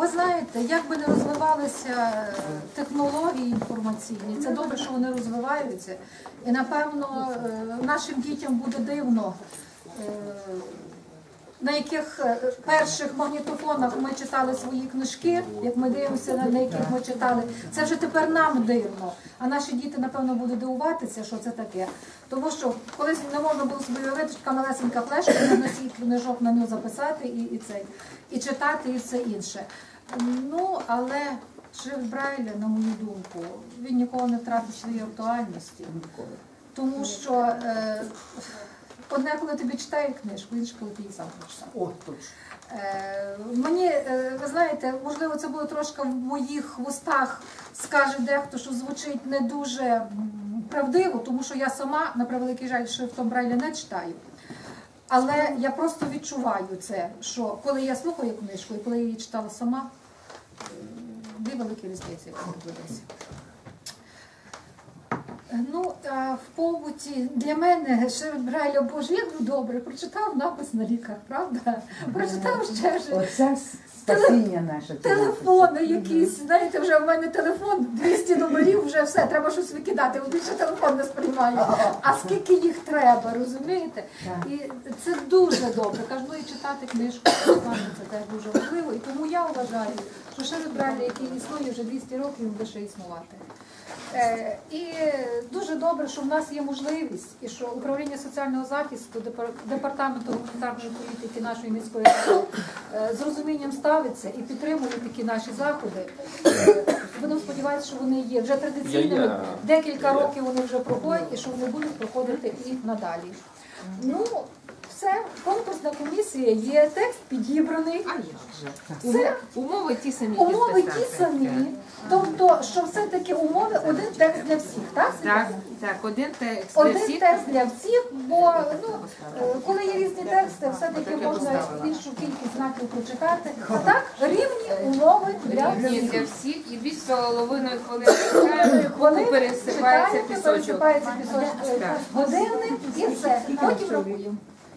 Ви знаєте, як би не розвивалися е, технології інформаційні, це добре, що вони розвиваються. І напевно е, нашим дітям буде дивно, е, на яких перших магнітофонах ми читали свої книжки, як ми дивимося на яких ми читали. Це вже тепер нам дивно. А наші діти, напевно, будуть дивуватися, що це таке. Тому що колись не можна було собі уявити, така малесенька флешка, на носій книжок на нього записати і, і цей, і читати, і все інше. Ну, але шрифт Брайля, на мою думку, він ніколи не втратить своєї актуальності. Тому що е, одне, коли тобі читає книжку, інше, коли ти її сам прочитав. О, точно. Е, Мені, е, ви знаєте, можливо, це буде трошки в моїх вустах, скаже дехто, що звучить не дуже правдиво, тому що я сама, на превеликий жаль, шрифтом Брайля не читаю. Але я просто відчуваю це, що коли я слухаю книжку і коли я її читала сама, дві великі різниці, видається. Ну, а в побуті для мене шрифт Брайля, боже, як добре, прочитав напис на ліках, правда? Прочитав ще ж. Оце спасіння наше. Телефони якісь, знаєте, вже в мене телефон 200 номерів, вже все, треба щось викидати, більше телефон не сприймає. А скільки їх треба, розумієте? І це дуже добре. Кажу, ну і читати книжку, це теж дуже важливо. І тому я вважаю, що Шериф Брайлі, який існує вже 200 років, він буде ще існувати. Е, І дуже добре, що в нас є можливість, і що управління соціального захисту, департаменту гуманітарної політики нашої міської ради е, з розумінням ставиться і підтримує такі наші заходи. Е, Будемо сподіватися, що вони є вже традиційними. Декілька років вони вже проходять і що вони будуть проходити і надалі. Ну, все, конкурсна комісія є, текст підібраний. А як же? Це Умови ті самі. Умови ті самі, тобто, що все-таки умови один текст для всіх, так? Так, так, один текст для Один всіх. текст для всіх, бо ну, е, коли є різні тексти, все-таки можна більшу кількість знаків прочитати. А так рівні умови для всіх. для всіх і дві з половиною хвилини читаємо, Вони пересипається пісочок. пересипається пісочок годинник і все. Потім рахуємо.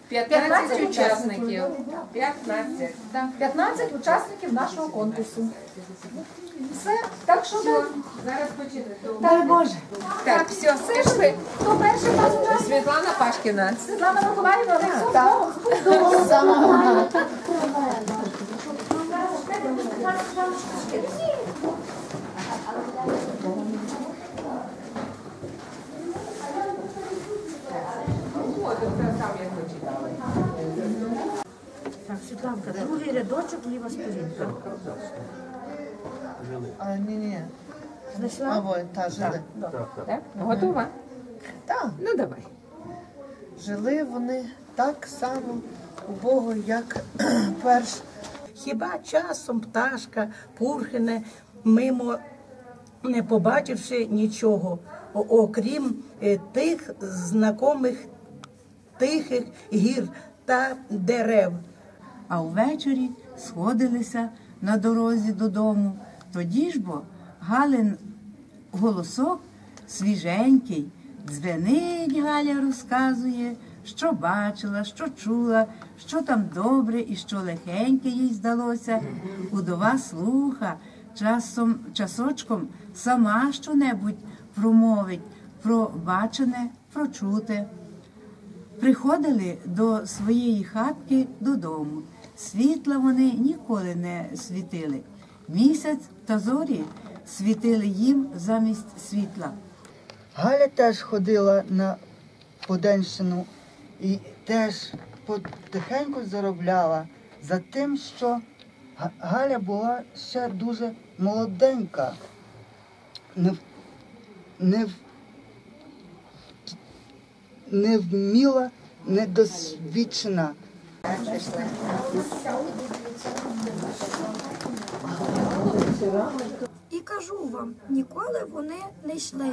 15 15 учасників. 15. 15 учасників нашого конкурсу. Все, так що так. Зараз почитайте. Дай Боже. Так, все, пішли. Хто перший у нас у нас? Світлана Пашкіна. Світлана Миколаївна, так. Так, Світланка, другий рядочок, ліва сторінка. А, ні, ні. А Знайшла? вон, та жили. Так, готова? Так, Ну давай. жили вони так само убого, як перш. Хіба часом пташка пурхине мимо, не побачивши нічого, о- окрім е, тих знакомих тихих гір та дерев. А ввечері сходилися на дорозі додому. Тоді ж бо Галин голосок свіженький, дзвенить Галя розказує, що бачила, що чула, що там добре і що легеньке їй здалося. Удова слуха, часом, часочком сама щонебудь промовить про бачене, про. Приходили до своєї хатки додому. Світла вони ніколи не світили. Місяць та зорі світили їм замість світла. Галя теж ходила на Поденщину і теж потихеньку заробляла за тим, що Галя була ще дуже молоденька, не, не, не вміла, недосвідчена. І кажу вам, ніколи вони не йшли,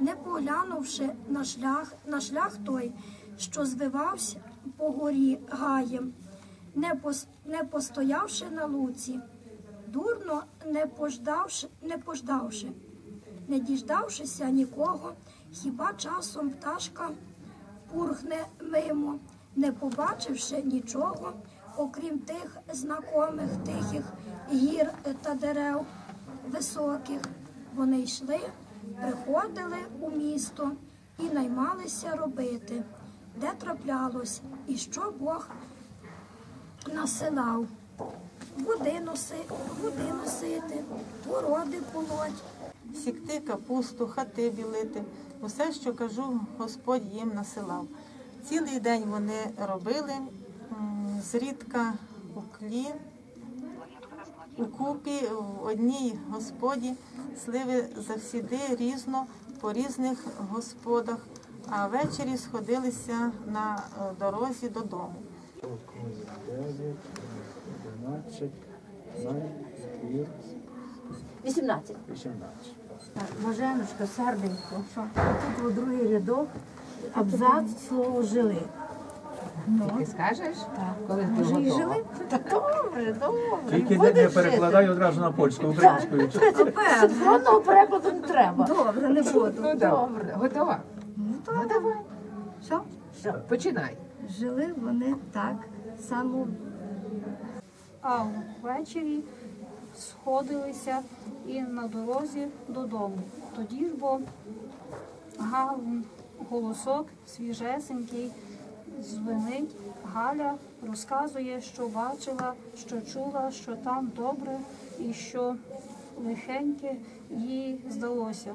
не поглянувши на шлях, на шлях той, що звивався по горі гаєм, не, пос, не постоявши на луці, дурно не пождавши, не пождавши, не діждавшися нікого, хіба часом пташка пурхне мимо, не побачивши нічого, окрім тих знакомих тихих гір та дерев високих, вони йшли, приходили у місто і наймалися робити, де траплялось, і що Бог насилав. Води, носи, води носити, городи полоть, сікти капусту, хати білити. Усе, що кажу, Господь їм насилав. Цілий день вони робили, зрідка у клі, у купі, в одній господі, сливи завсіди різно по різних господах, а ввечері сходилися на е, дорозі додому. 11, 18. 18. Так, Боженочка, серденько, що тут у другий рядок абзац слово жили. Ти скажеш? Так. Коли ти Може і готова. жили? Та добре, добре. Тільки не, Буде не перекладай одразу на польську, українською. Синхронного перекладу не треба. Добре, не буду. Ну, добре. Готова? Ну, давай. Що? Що? Починай. Жили вони так само. А ввечері сходилися і на дорозі додому. Тоді ж бо гав голосок свіжесенький звенить. Галя розказує, що бачила, що чула, що там добре і що лихеньке їй здалося.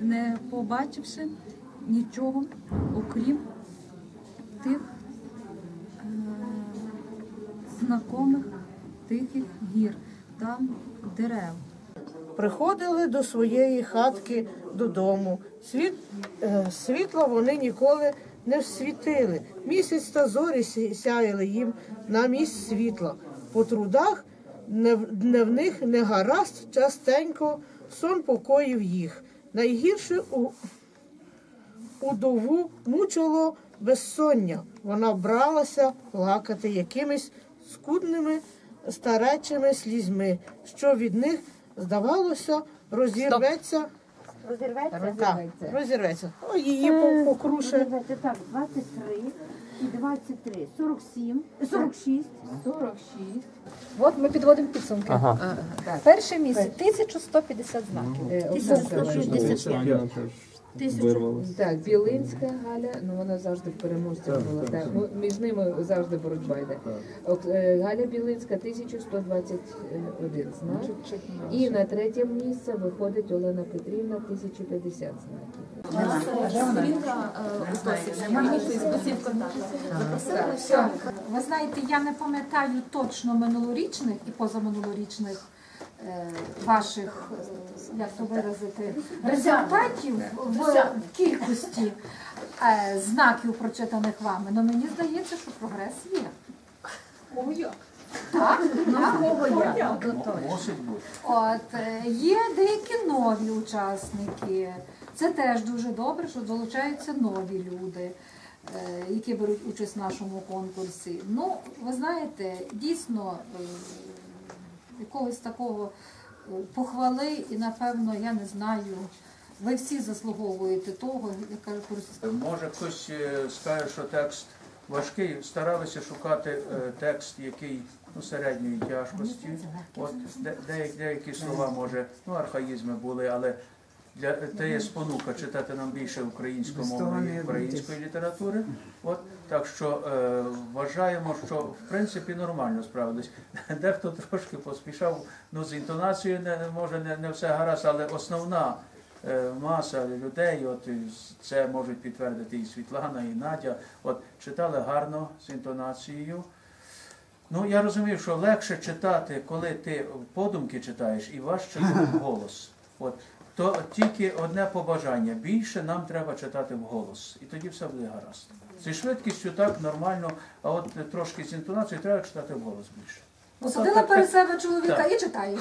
не побачивши нічого, окрім тих е, знакомих тихих гір, там дерев. Приходили до своєї хатки додому. Світ, е, світла вони ніколи не всвітили. Місяць та зорі сяяли їм на місць світла. По трудах не, в- них не гаразд, частенько сон покоїв їх. Найгірше у, удову мучило безсоння. Вона бралася плакати якимись скудними старечими слізьми, що від них, здавалося, розірветься. Розірветься? Так, розірветься. О, її Е, покруше. Розірветься так, 23 і 23, 47, 46. 46. От ми підводимо підсумки. Ага. Перше місце 1150 знаків. Е, 1165. Так, Білинська Галя, ну вона завжди в переможця була. Так, ну, між ними завжди боротьба йде. От, е, Галя Білинська 1121 знак. І на третє місце виходить Олена Петрівна 1050 знаків. Ви знаєте, я не пам'ятаю точно минулорічних і позаминулорічних е, ваших, е, як то виразити, результатів в кількості е, знаків, прочитаних вами. Але мені здається, що прогрес є. Кого як? Так. От е, є деякі нові учасники. Це теж дуже добре, що долучаються нові люди, е, які беруть участь в нашому конкурсі. Ну, ви знаєте, дійсно е, якогось такого е, похвали, і напевно, я не знаю. Ви всі заслуговуєте того, яка кажу, Може хтось е, скаже, що текст важкий. Старалися шукати е, текст, який ну, середньої тяжкості. От де, деякі слова, може, ну архаїзми були, але для це є спонука читати нам більше українськомовної української літератури. От так що е, вважаємо, що в принципі нормально справились. Дехто трошки поспішав, ну з інтонацією не може не, не все гаразд, але основна е, маса людей, от це можуть підтвердити і Світлана, і Надя. От читали гарно з інтонацією. Ну я розумію, що легше читати, коли ти подумки читаєш, і важче голос. От то тільки одне побажання. Більше нам треба читати вголос. І тоді все буде гаразд. Зі швидкістю так нормально, а от трошки з інтонацією треба читати вголос більше. посадила перед себе чоловіка Так. і читаєш.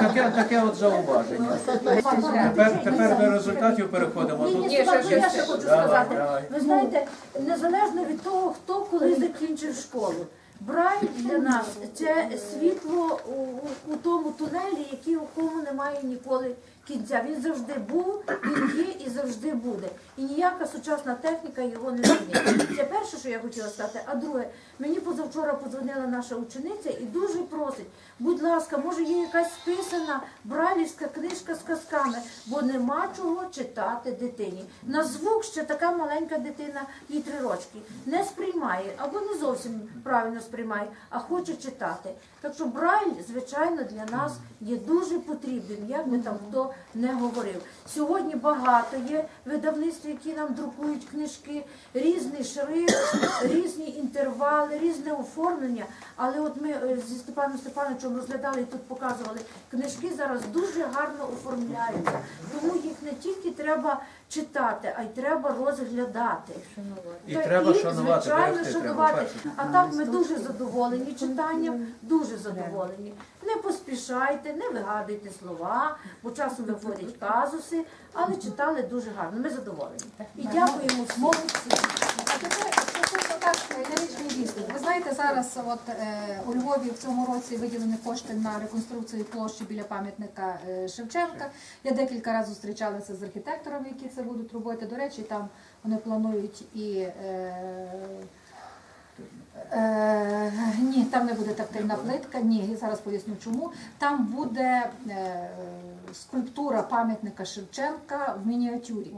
Таке, таке от зауваження. Тепер, тепер до результатів переходимо. Тут Ні, ще, ще, Я ще. ще хочу Давай, сказати. давай. Ви знаєте, незалежно від того, хто коли закінчив школу. Брайль для нас це світло у- у тому тунелі, який у кому немає ніколи кінця. Він завжди був, він є і завжди буде. І ніяка сучасна техніка його не змінить. Це перше, що я хотіла сказати. А друге, мені позавчора подзвонила наша учениця і дуже просить, будь ласка, може є якась списана бралівська книжка з казками, бо нема чого читати дитині. На звук ще така маленька дитина, їй три рочки, не сприймає або не зовсім правильно сприймає, а хоче читати. Так що Брайль, звичайно, для нас є дуже потрібним, як би там хто не говорив. Сьогодні багато є видавництв, які нам друкують книжки, різний шрифт, різні інтервали, різне оформлення. Але от ми е, зі Степаном Степановичем розглядали і тут показували, книжки зараз дуже гарно оформляються. Тому їх не тільки треба читати, а й треба розглядати. І Та треба і, шанувати, звичайно, берегти треба, шанувати. А так ми дуже задоволені читанням, дуже задоволені. Не поспішайте, не вигадуйте слова, бо часом виходять казуси, але читали дуже гарно. Ми задоволені. І дякуємо всім. Молодці. А тепер стосовно так ліричний вісток. Ви знаєте, зараз от е, у Львові в цьому році виділені кошти на реконструкцію площі біля пам'ятника е, Шевченка. Я декілька разів зустрічалася з архітекторами, які це будуть робити. До речі, там вони планують і. Е, Е, ні, там не буде тактильна плитка, ні, зараз поясню чому. Там буде е, скульптура пам'ятника Шевченка в мініатюрі.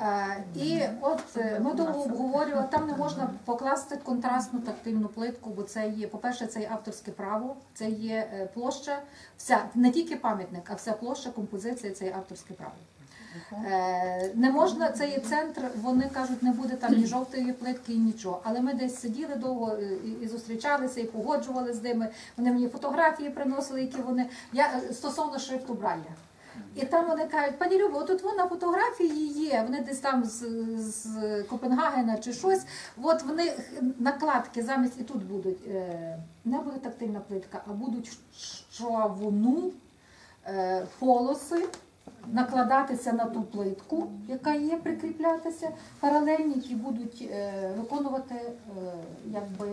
Е, і от е, ми довго обговорювали, там не можна покласти контрастну тактильну плитку, бо це є, по-перше, це є авторське право, це є е, площа, вся не тільки пам'ятник, а вся площа, композиція це є авторське право. Е, Не можна, це є центр, вони кажуть, не буде там ні жовтої плитки, нічого. Але ми десь сиділи довго е, і, зустрічалися, і погоджували з ними. Вони мені фотографії приносили, які вони. Я е, стосовно шрифту Брайля. І там вони кажуть, пані Любо, отут вона фотографії є, вони десь там з, з Копенгагена чи щось. От вони накладки замість і тут будуть. Не буде тактильна плитка, а будуть човуну е, полоси накладатися на ту плитку, яка є, прикріплятися, паралельні, які будуть е, виконувати е, якби,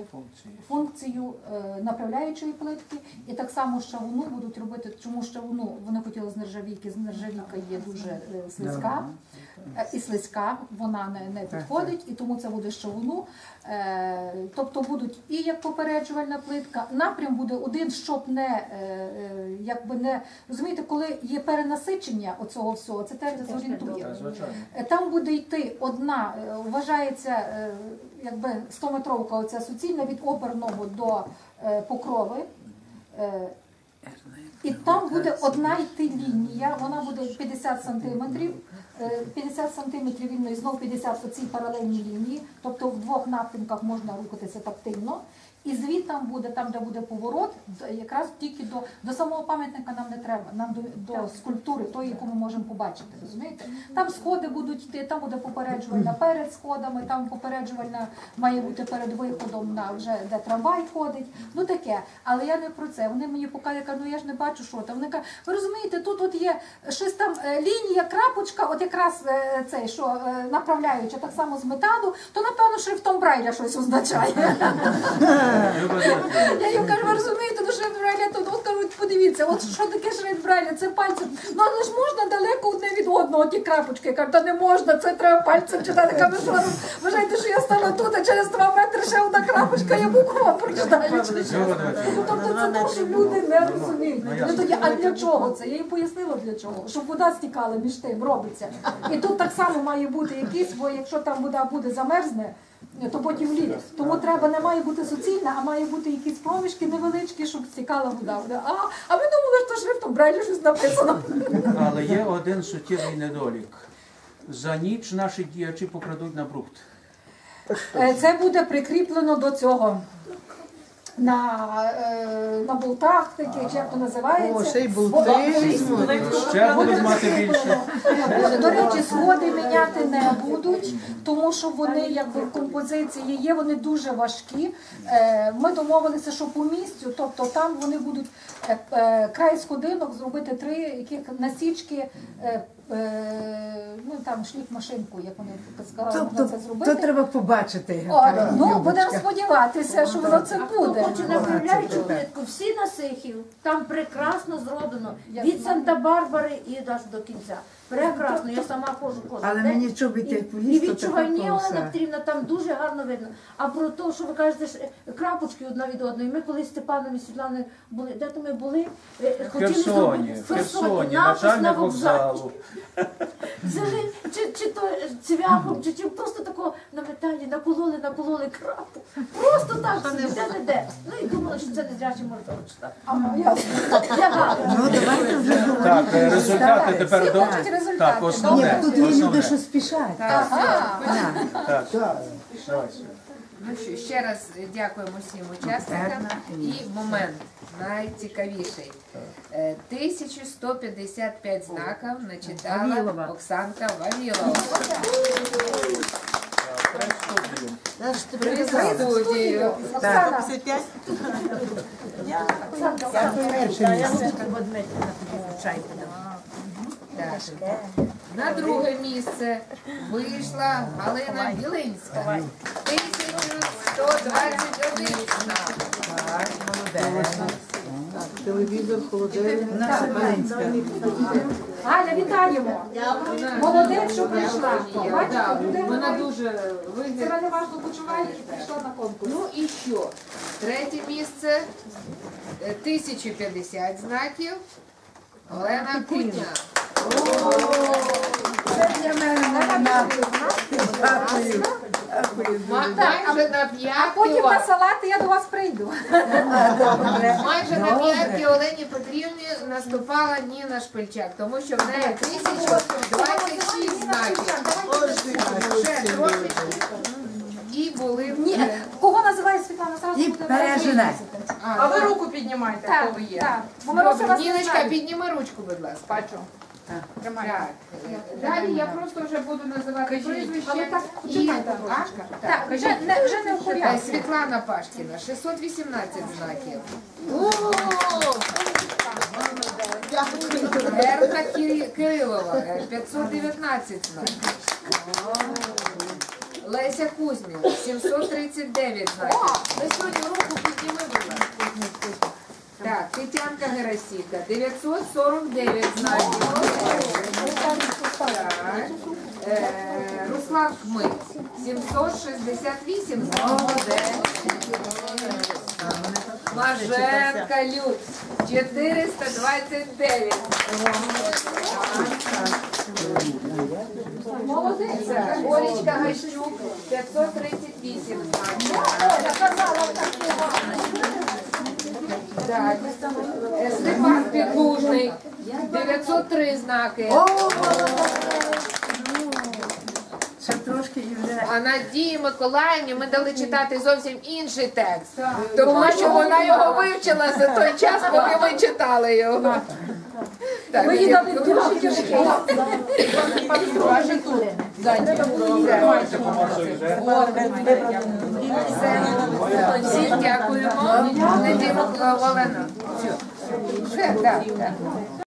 функцію е, направляючої плитки. І так само шавуну будуть робити, чому шавуну вони хотіли з нержавійки, з нержавійка є дуже слизька. І слизька, вона не, не підходить, і тому це буде шавуну. Тобто будуть і як попереджувальна плитка, напрям буде один, щоб не якби не розумієте, коли є перенасичення оцього всього, це теж дезорієнтує. Е, Там буде йти одна, е, вважається е, якби 100-метровка оця суцільна від оперного до покрови. І там буде одна йти лінія, вона буде 50 сантиметрів. е, 50 сантиметрів вільно і знов 50 по цій паралельній лінії, тобто в двох напрямках можна рухатися тактильно. І звідти буде, там, де буде поворот, якраз тільки до, до самого пам'ятника нам не треба, нам до, до скульптури, тої, яку ми можемо побачити. Розумієте? Там сходи будуть йти, там буде попереджувальна перед сходами, там попереджувальна має бути перед виходом на вже де трамвай ходить. Ну таке. Але я не про це. Вони мені показують, я кажу, ну я ж не бачу, що там. Вони кажуть, ви розумієте, тут от є щось там е, лінія, крапочка, от якраз е, цей, що е, направляюча так само з металу, то напевно шрифтом Брайля щось означає. Я їм кажу, ви розумієте, ну шрифт Брайля, то от кажуть, подивіться, от що таке шрифт Брайля, це пальцем. Ну але ж можна далеко одне від одного ті крапочки. Я кажу, та не можна, це треба пальцем читати. Я Кажу, що вважаєте, що я стала тут, а через два метри ще одна крапочка, я букву вам прочитаю. Ну, тобто це те, що люди не розуміють. Ну, тоді, а для чого це? Я їм пояснила для чого. Щоб вода стікала між тим, робиться. І тут так само має бути якийсь, бо якщо там вода буде замерзне, то потім ліє. Тому треба не має бути суцільна, а має бути якісь проміжки невеличкі, щоб стікала вода. А, а ми думали, що шрифтом Брайлі щось написано. Але є один суттєвий недолік. За ніч наші діячі покрадуть на брухт. Е, Це буде прикріплено до цього. На, е, на болтах таких, як то називається. О, ще й Бо- болти. Ще будуть мати більше. До речі, сходи міняти не будуть, тому що вони якби в композиції є, вони дуже важкі. Е, Ми домовилися, що по місцю, тобто там вони будуть е, е, край сходинок зробити три яких насічки е, е, ну там шліф машинку, як вони сказали, Тобто, можна це зробити. то треба побачити. О, Та, ну Любочка. будемо сподіватися, що воно це буде. Хочу на кривляючу плитку, всі на Сихів, там прекрасно зроблено. Від Санта-Барбари і аж до кінця. Прекрасно, я сама ходжу кожен Але день. мені чобіти І, і поїзд, то відчуваю, ні, Олена. Петрівна, там дуже гарно видно. А про те, що ви кажете, ж, е, крапочки одна від одної. Ми коли з Степаном і Світланою були, де то ми були? Е, В Херсоні, зробити- в Херсоні, на напис на вокзалі. вокзалу. Взяли чи, чи то е, цвяхом, чи чим просто тако на металі накололи, накололи крапу. Просто так, де не де. Ну і думали, що це не зрячі можна прочитати. Я гарно. Ну, давайте вже Так, е, результати тепер до результати. так, Ні, тут є люди, що спішать. Ага. Так, давай. Ну що, ще раз дякуємо всім учасникам. І момент найцікавіший. Е, 1155 знаків начитала Вавілова. Оксанка Вавілова. Три студії. При студію. Оксана, Так. На друге місце вийшла Галина Білинська. 1121 знак. Телевізор, холодильник. Галя, вітаємо. Молодець, що прийшла. Бачите, Вона має дуже виглядає. себе неважно почуває і прийшла на конкурс. Ну і що? Третє місце е, 1050 знаків. Олена Кутня. Це для мене на Дякую. Ма- Майже на А потім на салати я до вас прийду. Майже на п'ятки Олені Петрівні наступала Ніна Шпильчак, тому що в неї 1026 знаків. Ще трошечки. І були Ні, кого називає Світлана? Зараз І буде пережене. А ви руку піднімайте, так, хто ви є. Так, бо ми Добре, вас не Ніночка, знаємо. підніми ручку, будь ласка. Бачу. Так. Далі я просто вже буду називати прізвище. Так, І. Так, вже не, вже не в Е, порядку. Світлана Пашкіна, 618 знаків. Ки- Кирилова, е, 519 знаків. Леся Кузьміна, 739 знаків. Ви сьогодні руку підніми, будь ласка. Так, Тетянка Герасіка, 949 знаків. Е, Руслан Хмиць, 768 знаків. Маженка Люд, 429. Молодець. Олечка Гащук, 538 знаків. Степан Підлужний, 903 знаки. Ще трошки і вже. А Надії Миколаївні ми дали читати зовсім інший текст, тому що вона його вивчила за той час, поки ми читали його. Ви їй дали дуже тяжкий. Всім дякуємо. Надія Миколаївна. Олена. Все, так, так.